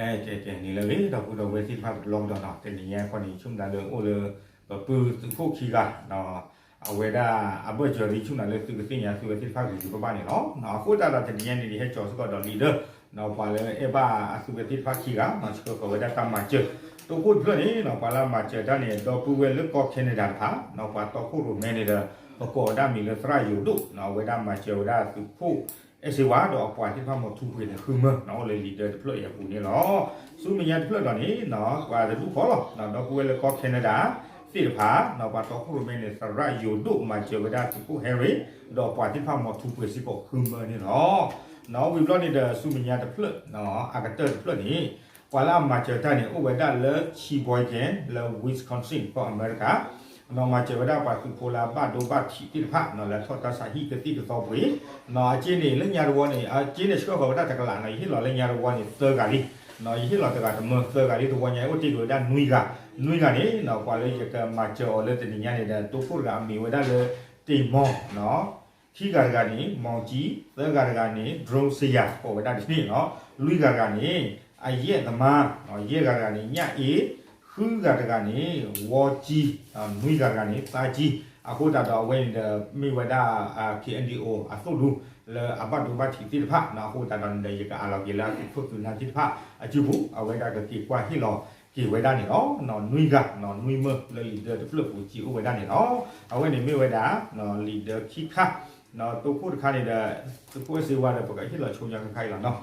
အဲကဲကဲนี่เลยတော့ကိုတော့ဝယ်စီဖတ်လောင်းတော့တော့တင်နေရခွန်ချုံတယ်လို့အိုလေပူခုခီကနော်အဝေဒအဘွကျော်ရီချုံတယ်လို့သူကတင်ရသူကစီဖတ်ကိုပပနေနော်နော်အခုတာတော့တင်နေနေဟဲ့ကျော်စကတော့လီဒါနော်ပါလေအဘအစုကတိဖတ်ခီကမစကကဝေဒတမချတူခုပြနေနော်ပါလာမချတဲ့နေတော့ပူဝဲလုကောခင်းနေတာခါနော်ပါတော့ခုလိုမဲနေတာကောဒါမီလစရာယူတို့နော်ဝေဒမချေဒါသူဖို့ အစီဝါတော့အပွားတိဖတ်မထူခွေနေခုမနော်လေလီဒါဒပလို့ရပူနေလောစုမညာတဖလက်တော့နေနော်ကွာတလူခေါ်လို့နော်တော့ကိုယ်လည်းကောကနေဒါစီဖာနော်ဘာတော့ခုမင်းနဲ့စရယိုဒုမချေဝဒတ်ကိုဟယ်ရီတော့ပွားတိဖာမထူပွေစီပေါ်ခုမနေနော်နော်ဝီဘလော့နေတဲ့စုမညာတဖလက်နော်အကတက်တဖလက်နေကွာလာမချေတန်နေဥဝဒလဲချီဘွိုင်ကန်လဲဝစ်ကွန်ဆင်ပေါ်အမေရိက နော်မချေဝဒပါသူပိုလာဘဒိုဘတ်ချီတိဖာနော်လဲထောတာစာဟီကတိကတော့ပွေနော်အချင်းနေလညာရဝနေအချင်းနေစကောဘဒတကလာနေဟီလောလညာရဝနေသဂါလီနော်ယဟလာတကတမသကရီတဝညာဝတိကိုဒါနွိကနွိကနေနော်ကွာလေရကမချောလေတညညာနေတဲ့တူဖို့ကအမီဝဒါလေတိမောနော်ခိကရကနေမောင်ကြီးသကရကနေ drone စရာဟောဒါဒီနေ့နော်လူကကနေအရက်သမားနော်ရက်ကကနေညအေး ခူးကတကနေဝေါ်ကြီးနွိကကနေပါကြီးအခုတတော်ဝင်းမိဝဒါ KNDO အသုလူလေအဘတ်ဒူဘတ်တီတိဖာနာဟိုတန်တဲ့ရကအလောကေလာဖုတ်သူနာတိဖာအကျူဘူးအဝဲတာကတိကွာဟီလောဒီဝဲတာနေနော်နော်နွိကနော်နွိမလေလီဒါဖလုတ်ကိုကြည့်ဝဲတာနေနော်အဝဲနေမိဝဲတာနော်လီဒါခိခါနော်တူခုတခါနေတဲ့တူခုစေဝါတဲ့ပကဟီလောချုံရခိုင်လာနော်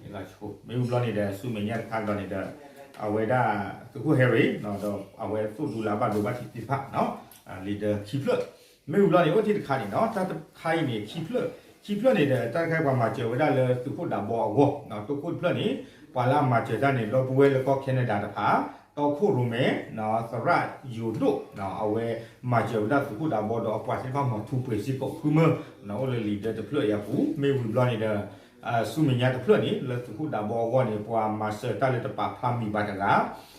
ဟီလာချုံမေဘူးလောနေတဲ့စုမညာခါလောနေတဲ့ အဝဲတာတူခုဟယ်ရီနော်တော့အဝဲသူ့ဒူလာဘတ်ဒူဘတ်တီတိဖာနော်လီဒါခိဖလုတ်မေဘူးလောနေဝတိတခါနေနော်တတ်ခိုင်နေခိဖလုတ် chi phlo ne de ta kai kwa ma che wa da le tu khu da bo wo na tu khu phlo ni kwa la ma che da ne lo bu we le ko khen ne da da pha to khu ru me na sa ra yu do na a we ma che da tu khu da bo do kwa se pha mo tu pwe si ko khu me na o le li de de phlo ya pu me wi blo ni de အာစုမညာတဖလနေလတခုဒါဘောဝနေပွာမာစတာလက်တပါဖာမီပါတက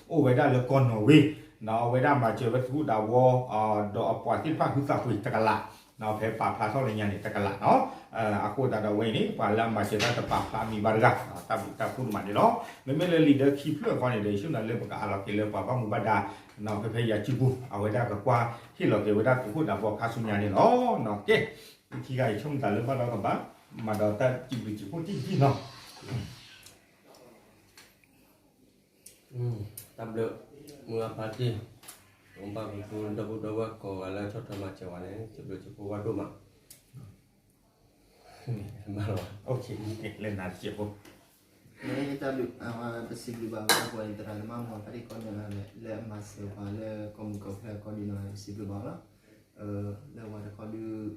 အိုဝေဒါလကွန်နိုဝေနော်ဝေဒါမှာကျေဝတခုဒါဝအာဒေါ်အပွားတိဖာခုစာခွေတကလာနော်ဖဲပါဖလာဆောက်လညာနေတကလာနော်အာအခုဒါတော့ဝင်းနေပါလာမှာစေတာတပါဖလာမီပါတကနော်တပ်တပ်ခုမှနေနော်မမေလေလီဒါခီဖလခေါနေတယ်ရှုနာလေပကအလာကေလေပါပါမူပါဒါနော်ဖဲဖဲရချီဘူးအဝေဒါကကွာဟီလောကေဝေဒါခုဒါဘောခါဆုညာနေနော်နော်ကဲဒီကချုံတာလေပါတော့ကပါ mà đào tạo chỉ bị chỉ có chỉ gì nó tập được mưa phát đi ông bà mình cũng đâu đâu qua có là cho thằng mà chèo này chỉ được chỉ có qua đâu mà mà rồi ok lên nào chỉ có Eh, tapi awak pasti juga awak boleh terlalu mampu. Tapi kau jangan le masih awak le komunikasi kau di nasi sebelum awak le awak kau di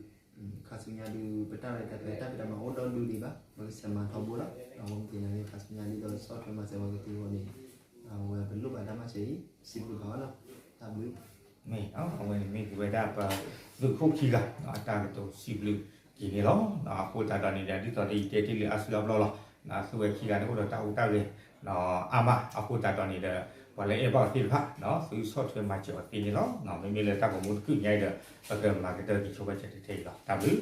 kasumyali betara kata tapi nama odon dulu ba bagi sama tabula awam tinani kasumyali do so sama sama gitu ini awal belum ada masih sibuk kau lah tabu me oh awal me kita dapat lu kok kira ada gitu sibuk kini loh nah aku tadi ni jadi tadi jadi asli upload lah nah suwe kira ni udah tahu tahu deh နော်အာမအခုတတ်တော်နေတဲ့ဘာလဲ about ဒီဖာနော်ဆို software မှာကြော်တင်နေတော့နော်မိမိလည်းတတ်ဖို့မဟုတ်ခုညိုက်တဲ့အကမာကက်တာဒီချိုးပဲချက်တိတ်လာတဘူး